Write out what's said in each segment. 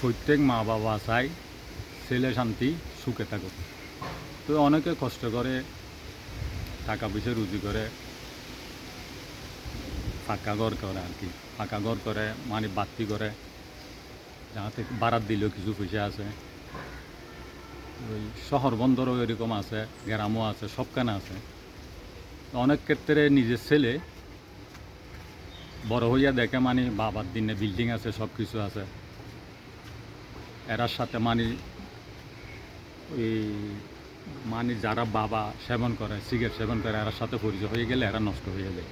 প্রত্যেক মা বাবা চাই ছেলে শান্তি, সুখে থাকুক। তো অনেকে কষ্ট করে, টাকা পয়সা রুজি করে ফাঁকা ঘর করে আর কি। ফাঁকা ঘর করে মানে বাতি করে যাতে বারাত দিলেও কিছু পয়সা আছে। ওই শহর বন্দরও এরকম আছে, গ্রামও আছে, সবখানে আছে। অনেক ক্ষেত্রে নিজের ছেলে বড় হইয়া দেখে মানে বাবার দিনে বিল্ডিং আছে সব কিছু আছে। এরার সাথে মানে ওই মানে যারা বাবা সেবন করে, সিগারেট সেবন করে, এরার সাথে পরিচয় হয়ে গেলে এরা নষ্ট হয়ে যায়।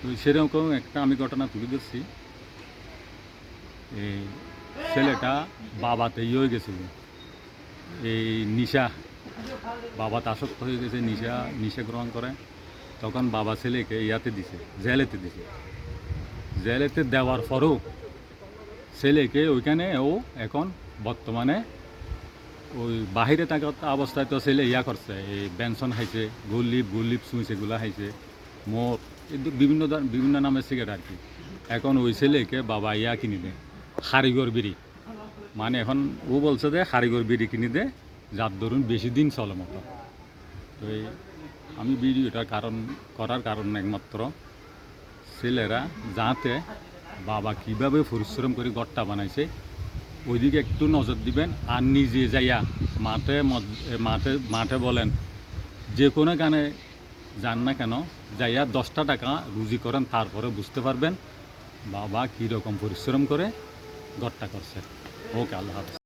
তো সেরকম একটা আমি ঘটনা তুলে ধরছি। এই ছেলেটা বাবাতে ইয়ে হয়ে গেছিল। এই নিশা, বাবা আসক্ত হয়ে গেছে, নিশা নিশা গ্রহণ করে। তখন বাবা ছেলেকে ইয়াতে দিছে, জেলেতে দিছে। জেলেতে দেওয়ার পরেও ছেলেকে ওইখানে ও এখন বর্তমানে ওই বাহিরে থাকা অবস্থায় তো ছেলে ইয়া করছে, এই বেনসন খাইছে গুলিপ গুলিপ সুইচ এগুলো খাইছে মোর বিভিন্ন বিভিন্ন নামের সিগারেট আর কি। এখন ওই ছেলেকে বাবা ইয়া কিনে দেয় হারিগর বিড়ি। মানে এখন ও বলছে যে হারিগর বিড়ি কিনে দে, যার ধরুন বেশি দিন চলে মতো। তো এই আমি ভিডিওটার কারণ করার কারণ একমাত্র ছেলেরা যাতে বাবা কীভাবে পরিশ্রম করে গড়টা বানাইছে, ওইদিকে একটু নজর দিবেন। আর নিজে যাইয়া মাঠে মাঠে মাঠে বলেন, যে কোনো গানে যান না কেন, যাইয়া দশটা টাকা রুজি করেন, তারপরে বুঝতে পারবেন বাবা কীরকম পরিশ্রম করে গড়টা করছে। ওকে, আল্লাহ হাফেজ।